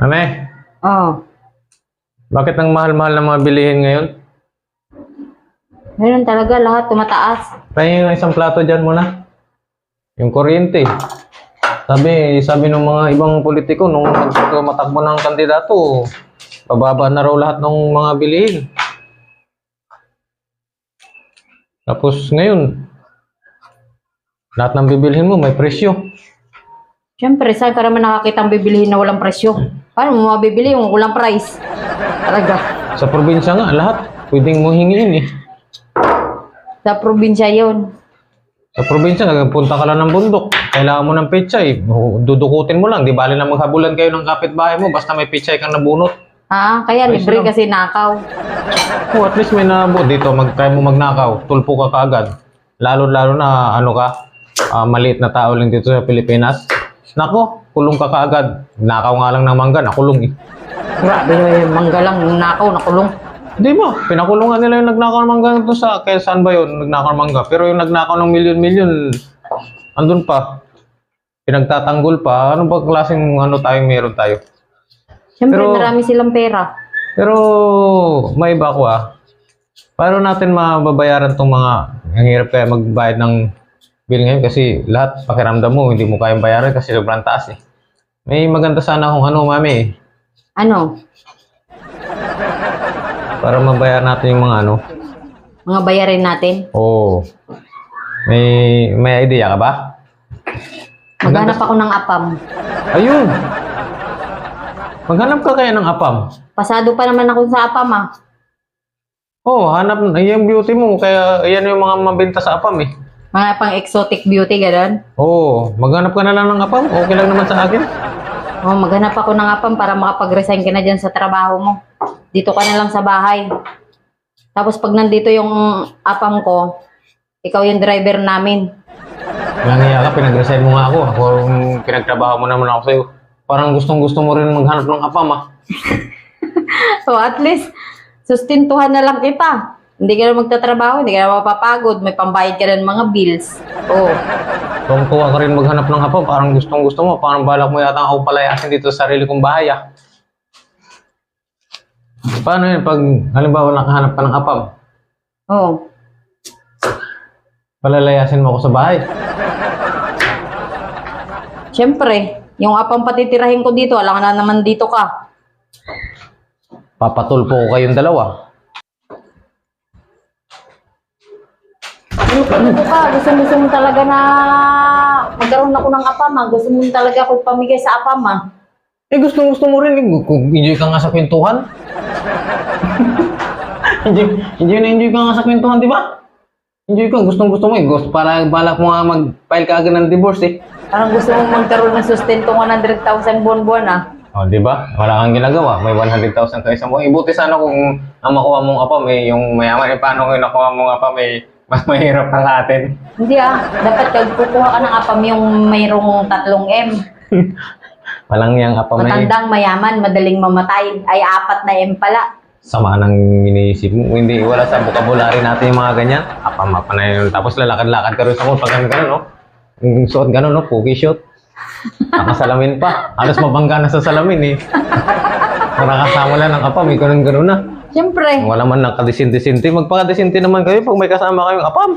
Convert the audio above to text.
Ame, Oh, bakit ang mahal-mahal ng mga bilihin ngayon? meron talaga lahat tumataas. Kaya yung isang plato dyan muna. Yung kuryente. Sabi, sabi ng mga ibang politiko, nung matakbo ng kandidato, bababa na raw lahat ng mga bilihin. Tapos ngayon, lahat ng bibilhin mo may presyo. Siyempre, saan ka naman nakakita ang bibilihin na walang presyo? Paano mo mabibili yung walang price? Talaga. Sa probinsya nga, lahat pwedeng mo hingiin eh. Sa probinsya yon. Sa probinsya, punta ka lang ng bundok. Kailangan mo ng pechay. Dudukutin mo lang. Di bali na maghabulan kayo ng kapitbahay mo. Basta may pechay kang nabunot. Ah, kaya Ayos libre lang. kasi nakaw. Oh, at least may nabot dito. Mag-try mo magnakaw. Tulpo ka kaagad. Lalo-lalo na ano ka, ah, maliit na tao lang dito sa Pilipinas. Nako, kulong ka kaagad. Nakaw nga lang ng mangga, nakulong eh. Grabe yung mangga lang, nakaw, nakulong. Di ba? Pinakulungan nila yung nagnakaw ng mangga doon sa, kaya saan ba yun? Nagnakaw ng mangga. Pero yung nagnakaw ng milyon-milyon, andun pa. Pinagtatanggol pa. Ano ba klaseng ano tayong meron tayo? Siyempre, Pero- marami silang pera. Pero may iba ko ah. Paano natin mababayaran tong mga ang hirap kaya magbayad ng bill ngayon kasi lahat pakiramdam mo hindi mo kayang bayaran kasi sobrang taas eh. May maganda sana kung ano mami eh, Ano? para mabayaran natin yung mga ano. Mga bayarin natin. Oo. May may idea ka ba? Maghanap ako ng apam. Ayun. Maghanap ka kaya ng apam. Pasado pa naman ako sa apam ah. Oo, oh, hanap yung beauty mo kaya yan yung mga mabenta sa apam eh. Mga pang exotic beauty, gano'n. Oo, maghanap ka na lang ng apam. Okay lang naman sa akin. Oh, maghanap ako ng apam para makapag-resign ka na dyan sa trabaho mo. Dito ka na lang sa bahay. Tapos pag nandito yung apam ko, ikaw yung driver namin. Walang iya ka, pinag-resign mo nga ako. Ako yung pinagtrabaho mo naman ako sa'yo. Parang gustong-gusto mo rin maghanap ng apam ah. So at least, sustintuhan na lang kita. Hindi ka na magtatrabaho, hindi ka na mapapagod, may pambayad ka ng mga bills. Oh, Kung tuwa ka rin maghanap ng apam, parang gustong-gusto mo. Parang balak mo yata ako palayasin dito sa sarili kong bahay ah. Paano yun pag halimbawa nakahanap ka ng apam? oh. Palalayasin mo ako sa bahay. Siyempre, yung apam patitirahin ko dito, alam na naman dito ka. Papatulpo ko kayong dalawa. Ano ka? Gusto, gusto mo talaga na magkaroon ako ng apam ah. Gusto mo talaga ako pamigay sa apam ah. Eh gustong-gusto mo rin. eh. Kung enjoy ka nga sa kwentuhan. enjoy, enjoy na enjoy ka nga sa kwentuhan, di ba? Enjoy ka. Gustong-gusto mo eh. Gusto, para balak mo nga mag-file ka agad ng divorce eh. Parang gusto mo magkaroon ng sustento 100,000 buwan-buwan ah. Oh, di ba? Wala kang ginagawa. May 100,000 ka isang buwan. Ibuti sana kung ang makuha mong apam eh, yung mayaman. Eh, paano kung nakuha mong apam eh, mas mahirap ang atin. Hindi ah, dapat kag kukuha ka ng apam yung mayroong tatlong M. Walang yang apam eh. Matandang, mayaman, madaling mamatay. Ay, apat na M pala. Sama nang iniisip mo. Hindi, wala sa vocabulary natin yung mga ganyan. Apam, apam na yun. Tapos lalakad-lakad ka rin sa mall pag ganun, ganun, no? Yung suot ganun, no? Puki shot. Nakasalamin pa. Halos mabangga na sa salamin, eh. Nakakasama lang ng apam, eh. Ganun-ganun na. Siyempre. Wala man nakadisinti-sinti, magpakadisinti naman kayo pag may kasama kayong apam.